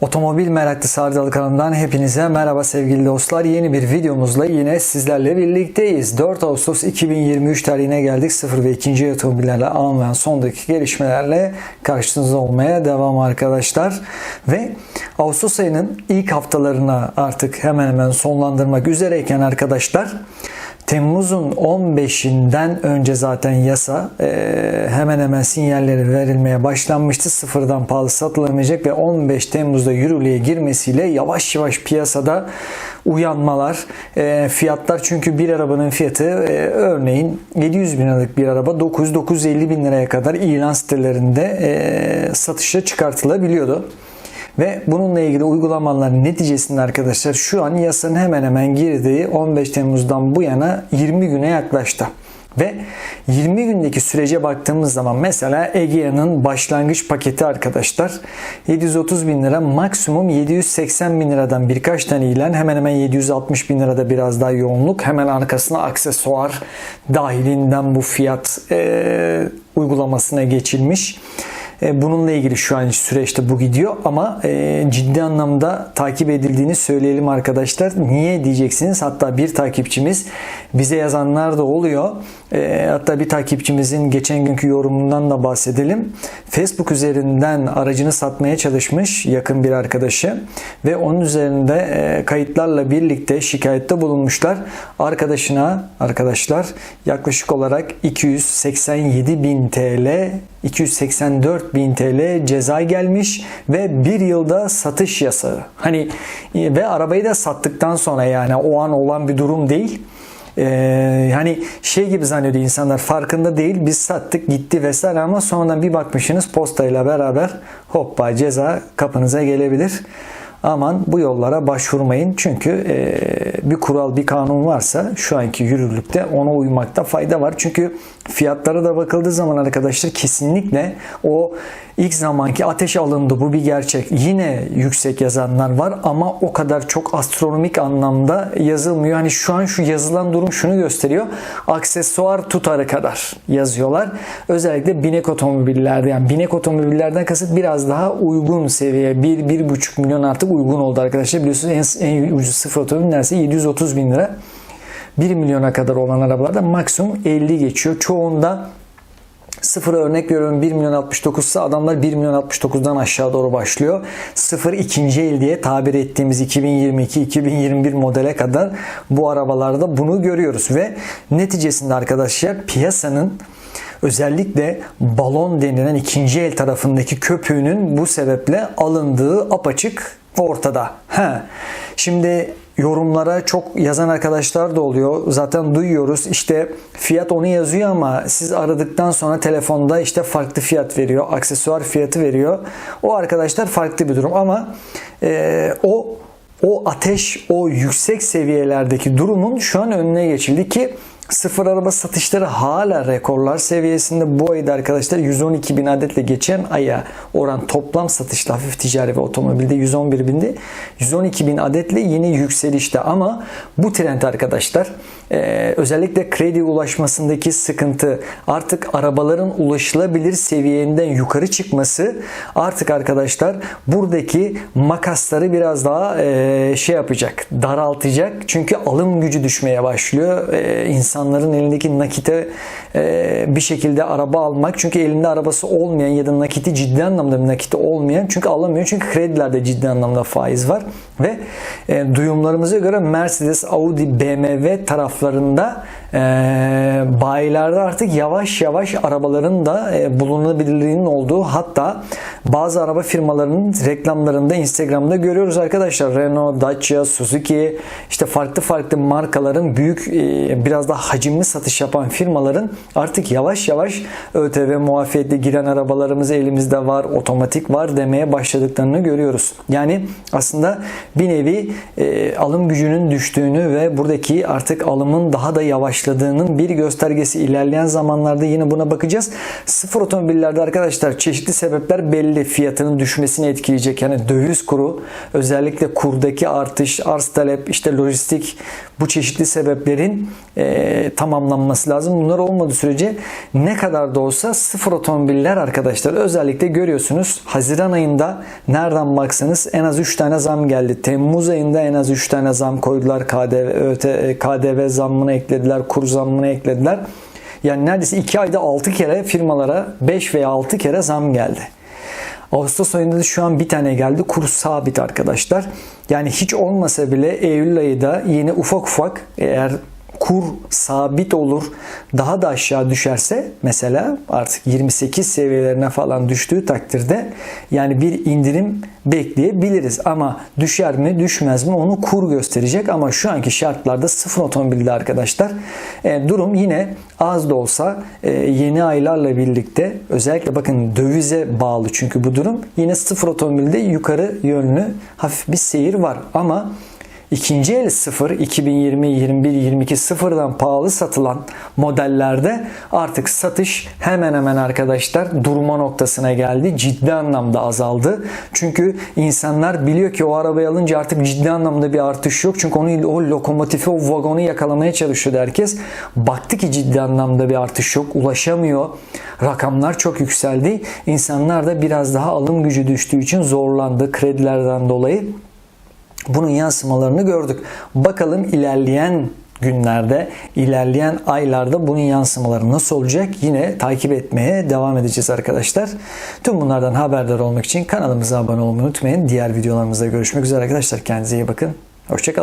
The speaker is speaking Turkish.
Otomobil Meraklı Sardalı kanalından hepinize merhaba sevgili dostlar. Yeni bir videomuzla yine sizlerle birlikteyiz. 4 Ağustos 2023 tarihine geldik. 0 ve 2. otomobillerle alınan son dakika gelişmelerle karşınızda olmaya devam arkadaşlar. Ve Ağustos ayının ilk haftalarına artık hemen hemen sonlandırmak üzereyken arkadaşlar Temmuz'un 15'inden önce zaten yasa e, hemen hemen sinyalleri verilmeye başlanmıştı. Sıfırdan pahalı satılamayacak ve 15 Temmuz'da yürürlüğe girmesiyle yavaş yavaş piyasada uyanmalar, e, fiyatlar çünkü bir arabanın fiyatı e, örneğin 700 bin liralık bir araba 900-950 bin liraya kadar ilan sitelerinde e, satışa çıkartılabiliyordu. Ve bununla ilgili uygulamaların neticesinde arkadaşlar şu an yasanın hemen hemen girdiği 15 Temmuz'dan bu yana 20 güne yaklaştı. Ve 20 gündeki sürece baktığımız zaman mesela Egea'nın başlangıç paketi arkadaşlar 730 bin lira maksimum 780 bin liradan birkaç tane ilan hemen hemen 760 bin lirada biraz daha yoğunluk hemen arkasına aksesuar dahilinden bu fiyat e, uygulamasına geçilmiş. E, bununla ilgili şu an süreçte bu gidiyor ama e, ciddi anlamda takip edildiğini söyleyelim arkadaşlar. Niye diyeceksiniz? Hatta bir takipçimiz bize yazanlar da oluyor. E, hatta bir takipçimizin geçen günkü yorumundan da bahsedelim. Facebook üzerinden aracını satmaya çalışmış yakın bir arkadaşı ve onun üzerinde kayıtlarla birlikte şikayette bulunmuşlar. Arkadaşına arkadaşlar yaklaşık olarak 287 bin TL 284 bin TL ceza gelmiş ve bir yılda satış yasağı. Hani ve arabayı da sattıktan sonra yani o an olan bir durum değil. Ee, hani şey gibi zannediyor insanlar farkında değil biz sattık gitti vesaire ama sonradan bir bakmışsınız postayla beraber hoppa ceza kapınıza gelebilir. Aman bu yollara başvurmayın çünkü e, bir kural bir kanun varsa şu anki yürürlükte ona uymakta fayda var. Çünkü fiyatlara da bakıldığı zaman arkadaşlar kesinlikle o ilk zamanki ateş alındı bu bir gerçek. Yine yüksek yazanlar var ama o kadar çok astronomik anlamda yazılmıyor. Hani şu an şu yazılan durum şunu gösteriyor. Aksesuar tutarı kadar yazıyorlar. Özellikle binek otomobillerde yani binek otomobillerden kasıt biraz daha uygun seviye 1-1,5 milyon artık uygun oldu arkadaşlar. Biliyorsunuz en, en ucuz sıfır otomobil neredeyse 730 bin lira. 1 milyona kadar olan arabalarda maksimum 50 geçiyor. Çoğunda Sıfır örnek veriyorum 1 milyon 69 ise adamlar 1 milyon 69'dan aşağı doğru başlıyor. Sıfır ikinci el diye tabir ettiğimiz 2022-2021 modele kadar bu arabalarda bunu görüyoruz ve neticesinde arkadaşlar piyasanın özellikle balon denilen ikinci el tarafındaki köpüğünün bu sebeple alındığı apaçık ortada. He. Şimdi yorumlara çok yazan arkadaşlar da oluyor. Zaten duyuyoruz. İşte fiyat onu yazıyor ama siz aradıktan sonra telefonda işte farklı fiyat veriyor. Aksesuar fiyatı veriyor. O arkadaşlar farklı bir durum ama e, o o ateş, o yüksek seviyelerdeki durumun şu an önüne geçildi ki Sıfır araba satışları hala rekorlar seviyesinde. Bu ayda arkadaşlar 112 bin adetle geçen aya oran toplam satışta hafif ticari ve otomobilde 111 bindi. 112 bin adetle yine yükselişte ama bu trend arkadaşlar e, özellikle kredi ulaşmasındaki sıkıntı artık arabaların ulaşılabilir seviyenden yukarı çıkması artık arkadaşlar buradaki makasları biraz daha e, şey yapacak daraltacak. Çünkü alım gücü düşmeye başlıyor. E, insan insanların elindeki nakite e, bir şekilde araba almak. Çünkü elinde arabası olmayan ya da nakiti ciddi anlamda bir nakiti olmayan çünkü alamıyor. Çünkü kredilerde ciddi anlamda faiz var. Ve e, duyumlarımıza göre Mercedes, Audi, BMW taraflarında e, bayilerde artık yavaş yavaş arabaların da e, bulunabilirliğinin olduğu hatta bazı araba firmalarının reklamlarında Instagram'da görüyoruz arkadaşlar. Renault, Dacia, Suzuki işte farklı farklı markaların büyük e, biraz da hacimli satış yapan firmaların artık yavaş yavaş ÖTV muafiyetli giren arabalarımız elimizde var, otomatik var demeye başladıklarını görüyoruz. Yani aslında bir nevi e, alım gücünün düştüğünü ve buradaki artık alımın daha da yavaşladığının bir göstergesi ilerleyen zamanlarda yine buna bakacağız. Sıfır otomobillerde arkadaşlar çeşitli sebepler belli fiyatının düşmesini etkileyecek. Yani döviz kuru özellikle kurdaki artış, arz talep, işte lojistik bu çeşitli sebeplerin e, tamamlanması lazım. Bunlar olmadığı sürece ne kadar da olsa sıfır otomobiller arkadaşlar özellikle görüyorsunuz Haziran ayında nereden baksanız en az 3 tane zam geldi. Temmuz ayında en az 3 tane zam koydular. KDV, ÖT, KDV zammını eklediler, kur zammını eklediler. Yani neredeyse 2 ayda 6 kere firmalara 5 veya 6 kere zam geldi. Ağustos ayında da şu an bir tane geldi. Kur sabit arkadaşlar. Yani hiç olmasa bile Eylül ayı da yine ufak ufak eğer kur sabit olur. Daha da aşağı düşerse mesela artık 28 seviyelerine falan düştüğü takdirde yani bir indirim bekleyebiliriz. Ama düşer mi düşmez mi onu kur gösterecek. Ama şu anki şartlarda sıfır otomobilde arkadaşlar e, durum yine az da olsa e, yeni aylarla birlikte özellikle bakın dövize bağlı. Çünkü bu durum yine sıfır otomobilde yukarı yönlü hafif bir seyir var. Ama İkinci el sıfır 2020, 21, 22 sıfırdan pahalı satılan modellerde artık satış hemen hemen arkadaşlar durma noktasına geldi. Ciddi anlamda azaldı. Çünkü insanlar biliyor ki o arabayı alınca artık ciddi anlamda bir artış yok. Çünkü onu o lokomotifi, o vagonu yakalamaya çalışıyordu herkes. Baktı ki ciddi anlamda bir artış yok. Ulaşamıyor. Rakamlar çok yükseldi. İnsanlar da biraz daha alım gücü düştüğü için zorlandı kredilerden dolayı bunun yansımalarını gördük. Bakalım ilerleyen günlerde, ilerleyen aylarda bunun yansımaları nasıl olacak yine takip etmeye devam edeceğiz arkadaşlar. Tüm bunlardan haberdar olmak için kanalımıza abone olmayı unutmayın. Diğer videolarımızda görüşmek üzere arkadaşlar. Kendinize iyi bakın. Hoşçakalın.